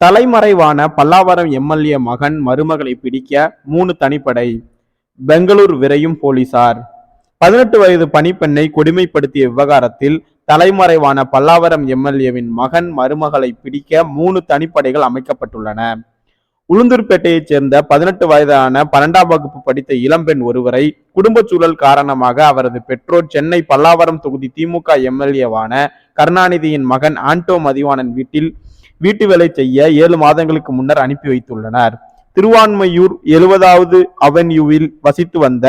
தலைமறைவான Pallavaram MLA மகன் மருமகளை பிடிக்க மூணு தனிப்படை. பெங்களூர் விரையும் போலீசார். பதினெட்டு வயது பணிப்பெண்ணை கொடுமைப்படுத்திய விவகாரத்தில் தலைமறைவான பல்லாவரம் எம்எல்ஏவின் மகன் மருமகளை பிடிக்க மூணு தனிப்படைகள் அமைக்கப்பட்டுள்ளன. உளுந்தூர்பேட்டையைச் சேர்ந்த பதினெட்டு வயதான பன்னெண்டாம் வகுப்பு படித்த இளம்பெண் ஒருவரை குடும்ப சூழல் காரணமாக அவரது பெற்றோர் சென்னை பல்லாவரம் தொகுதி திமுக எம்எல்ஏவான கருணாநிதியின் மகன் ஆண்டோ மதிவாணன் வீட்டில் வீட்டு வேலை செய்ய ஏழு மாதங்களுக்கு முன்னர் அனுப்பி வைத்துள்ளனர். திருவான்மையூர் எழுபதாவது அவென்யூவில் வசித்து வந்த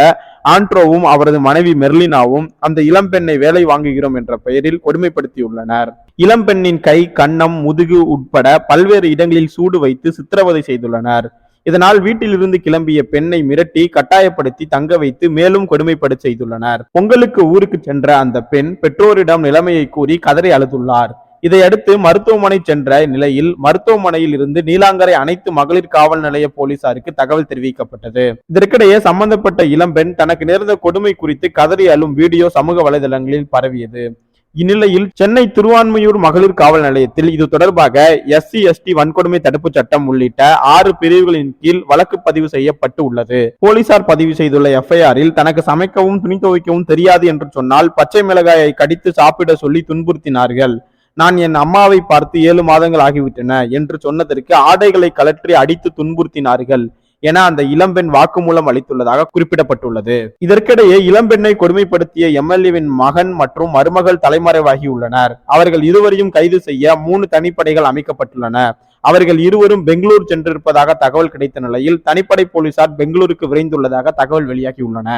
ஆண்ட்ரோவும் அவரது மனைவி மெர்லினாவும் அந்த இளம்பெண்ணை வேலை வாங்குகிறோம் என்ற பெயரில் கொடுமைப்படுத்தியுள்ளனர் இளம்பெண்ணின் கை கன்னம் முதுகு உட்பட பல்வேறு இடங்களில் சூடு வைத்து சித்திரவதை செய்துள்ளனர். இதனால் வீட்டிலிருந்து கிளம்பிய பெண்ணை மிரட்டி கட்டாயப்படுத்தி தங்க வைத்து மேலும் கொடுமைப்பட செய்துள்ளனர். பொங்கலுக்கு ஊருக்கு சென்ற அந்த பெண் பெற்றோரிடம் நிலைமையை கூறி கதறி அழுதுள்ளார். இதையடுத்து மருத்துவமனை சென்ற நிலையில் மருத்துவமனையில் இருந்து நீலாங்கரை அனைத்து மகளிர் காவல் நிலைய போலீசாருக்கு தகவல் தெரிவிக்கப்பட்டது. இதற்கிடையே சம்பந்தப்பட்ட இளம்பெண் தனக்கு நேர்ந்த கொடுமை குறித்து கதறி அழும் வீடியோ சமூக வலைதளங்களில் பரவியது. இந்நிலையில் சென்னை திருவான்மையூர் மகளிர் காவல் நிலையத்தில் இது தொடர்பாக எஸ்சி எஸ்டி வன்கொடுமை தடுப்பு சட்டம் உள்ளிட்ட ஆறு பிரிவுகளின் கீழ் வழக்கு பதிவு செய்யப்பட்டு உள்ளது. போலீசார் பதிவு செய்துள்ள எஃப்ஐஆரில் தனக்கு சமைக்கவும் துணி துவைக்கவும் தெரியாது என்று சொன்னால் பச்சை மிளகாயை கடித்து சாப்பிட சொல்லி துன்புறுத்தினார்கள். நான் என் அம்மாவை பார்த்து ஏழு மாதங்கள் ஆகிவிட்டன என்று சொன்னதற்கு ஆடைகளை கலற்றி அடித்து துன்புறுத்தினார்கள். என அந்த இளம்பெண் வாக்குமூலம் அளித்துள்ளதாக குறிப்பிடப்பட்டுள்ளது. இதற்கிடையே இளம்பெண்ணை கொடுமைப்படுத்திய எம்எல்ஏவின் மகன் மற்றும் மருமகள் தலைமறைவாகியுள்ளனர். அவர்கள் இருவரையும் கைது செய்ய மூணு தனிப்படைகள் அமைக்கப்பட்டுள்ளன. அவர்கள் இருவரும் பெங்களூர் சென்றிருப்பதாக தகவல் கிடைத்த நிலையில் தனிப்படை போலீசார் பெங்களூருக்கு விரைந்துள்ளதாக தகவல் வெளியாகியுள்ளன.